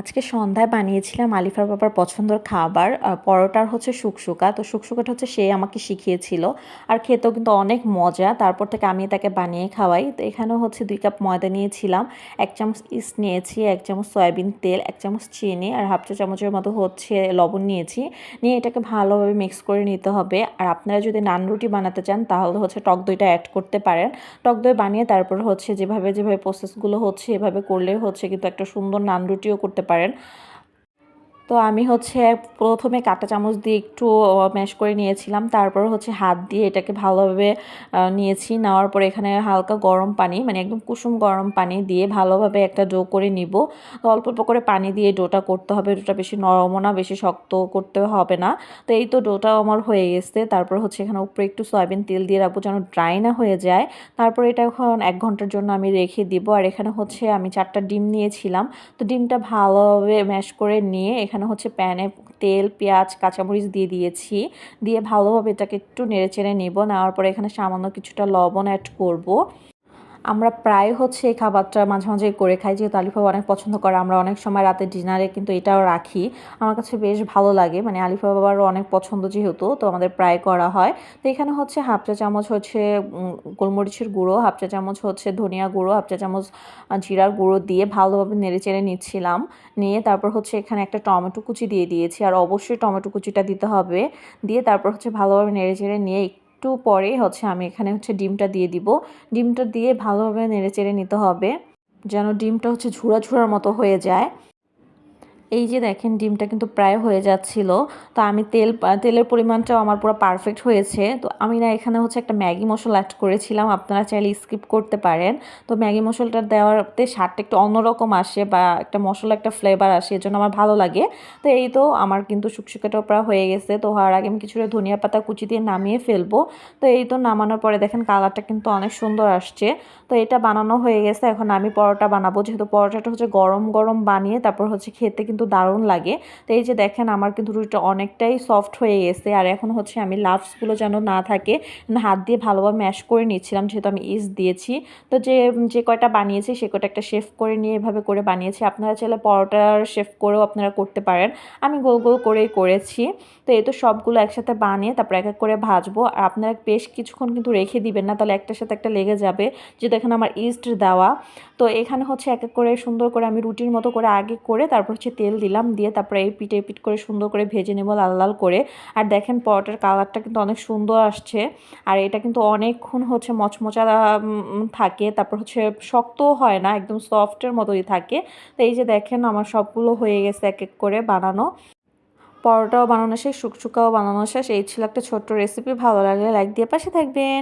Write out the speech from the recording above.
আজকে সন্ধ্যায় বানিয়েছিলাম আলিফার বাবার পছন্দের খাবার পরোটার হচ্ছে শুকশুকা। তো শুকশুকাটা হচ্ছে সে আমাকে শিখিয়েছিল আর খেতেও কিন্তু অনেক মজা। তারপর থেকে আমি তাকে বানিয়ে খাওয়াই। তো এখানেও হচ্ছে দুই কাপ ময়দা নিয়েছিলাম, এক চামচ ইস্ট নিয়েছি, এক চামচ সয়াবিন তেল, এক চামচ চিনি আর হাফ চা চামচের মতো হচ্ছে লবণ নিয়েছি। নিয়ে এটাকে ভালোভাবে মিক্স করে নিতে হবে। আর আপনারা যদি নান রুটি বানাতে চান, তাহলে হচ্ছে টক দইটা অ্যাড করতে পারেন। টক দই বানিয়ে তারপর হচ্ছে যেভাবে যেভাবে প্রসেসগুলো হচ্ছে, এভাবে করলে হচ্ছে কিন্তু একটা সুন্দর নান রুটিও করতে পারেন। তো আমি হচ্ছে প্রথমে কাঁটা চামচ দিয়ে একটু ম্যাশ করে নিয়েছিলাম। তারপর হচ্ছে হাত দিয়ে এটাকে ভালোভাবে নিয়েছি। নেওয়ার পর এখানে হালকা গরম পানি মানে একদম কুসুম গরম পানি দিয়ে ভালোভাবে একটা ডো করে নিব। তো অল্প অল্প করে পানি দিয়ে ডোটা করতে হবে। ডোটা বেশি নরমও না, বেশি শক্ত করতে হবে না। তো এই তো ডোটাও আমার হয়ে গেছে। তারপর হচ্ছে এখানে উপরে একটু সয়াবিন তেল দিয়ে রাখব যেন ড্রাই না হয়ে যায়। তারপর এটা এখন এক ঘণ্টার জন্য আমি রেখে দিব। আর এখানে হচ্ছে আমি চারটা ডিম নিয়েছিলাম। তো ডিমটা ভালোভাবে ম্যাশ করে নিয়ে এখানে হচ্ছে প্যানে তেল, পেঁয়াজ, কাঁচামরিচ দিয়ে দিয়েছি। দিয়ে ভালোভাবে এটাকে একটু নেড়ে চেড়ে নেব। নেওয়ার পরে এখানে সামান্য কিছুটা লবণ অ্যাড করব। আমরা প্রায় হচ্ছে এই খাবারটা মাঝে মাঝে করে খাই, যেহেতু আলিফা অনেক পছন্দ করে, আমরা অনেক সময় রাতে ডিনারে কিন্তু এটাও রাখি। আমার কাছে বেশ ভালো লাগে মানে আলিফা বাবারও অনেক পছন্দ যেহেতু, তো আমাদের প্রায় করা হয়। তো এখানে হচ্ছে হাফ চা চামচ হচ্ছে গোলমরিচের গুঁড়ো, হাফ চা চামচ হচ্ছে ধনিয়া গুঁড়ো, হাফ চা চামচ জিরার গুঁড়ো দিয়ে ভালোভাবে নেড়ে চেড়ে নিচ্ছিলাম। নিয়ে তারপর হচ্ছে এখানে একটা টমেটো কুচি দিয়ে দিয়েছি, আর অবশ্যই টমেটো কুচিটা দিতে হবে। দিয়ে তারপর হচ্ছে ভালোভাবে নেড়ে চেড়ে নিয়ে একটু পরে হচ্ছে আমি এখানে হচ্ছে ডিমটা দিয়ে দিব। ডিমটা দিয়ে ভালোভাবে নেড়ে চেড়ে নিতে হবে। যেন ডিমটা হচ্ছে ঝুড়া ঝুড়ার মতো হয়ে যায়। এই যে দেখেন, ডিমটা কিন্তু প্রায় হয়ে যাচ্ছিল। তো আমি তেল তেলের পরিমাণটাও আমার পুরো পারফেক্ট হয়েছে। তো আমি না এখানে হচ্ছে একটা ম্যাগি মশলা অ্যাড করেছিলাম, আপনারা চাইলে স্কিপ করতে পারেন। তো ম্যাগি মশলাটা দেওয়াতে স্বাদটা একটু অন্যরকম আসে বা একটা মশলা, একটা ফ্লেভার আসে, এজন্য আমার ভালো লাগে। তো এই তো আমার কিন্তু শুকশুকাটাও প্রায় হয়ে গেছে। তো হওয়ার আগে আমি কিছুটা ধনিয়া পাতা কুচি দিয়ে নামিয়ে ফেলব। তো এই তো নামানোর পরে দেখেন কালারটা কিন্তু অনেক সুন্দর আসছে। তো এটা বানানো হয়ে গেছে। এখন আমি পরোটা বানাবো। যেহেতু পরোটাটা হচ্ছে গরম গরম বানিয়ে তারপর হচ্ছে খেতে কিন্তু দারুণ লাগে। তো এই যে দেখেন, আমার কিন্তু রুটিটা অনেকটাই সফট হয়ে গেছে। আর এখন হচ্ছে আমি লাভসগুলো যেন না থাকে হাত দিয়ে ভালোভাবে ম্যাশ করে নিচ্ছিলাম, যেহেতু আমি ইস দিয়েছি। তো যে যে কয়টা বানিয়েছি, সে কয়টা একটা শেফ করে নিয়ে এভাবে করে বানিয়েছি। আপনারা চাইলে পরোটার শেফ করেও আপনারা করতে পারেন। আমি গোল গোল করেই করেছি। তো এই তো সবগুলো একসাথে বানিয়ে তারপর এক এক করে ভাজবো। আর আপনারা বেশ কিছুক্ষণ কিন্তু রেখে দিবেন না, তাহলে একটার সাথে একটা লেগে যাবে। যে দেখেন আমার ইস্ট দেওয়া। তো এখানে হচ্ছে এক এক করে সুন্দর করে আমি রুটির মতো করে আগে করে তারপর হচ্ছে তেল দিলাম, দিয়ে তারপরে এই পিঠে পিঠ করে সুন্দর করে ভেজে নেব লাল লাল করে। আর দেখেন পরোটার কালারটা কিন্তু অনেক সুন্দর আসছে। আর এটা কিন্তু অনেকক্ষণ হচ্ছে মচমচা থাকে। তারপর হচ্ছে শক্তও হয় না, একদম সফটের মতোই থাকে। তো এই যে দেখেন আমার সবগুলো হয়ে গেছে এক এক করে বানানো। পরোটাও বানানো শেষ, শুকশুকাও বানানো শেষ। এই ছিল একটা ছোট্ট রেসিপি ভালো লাগলে লাইক দিয়ে পাশে থাকবেন।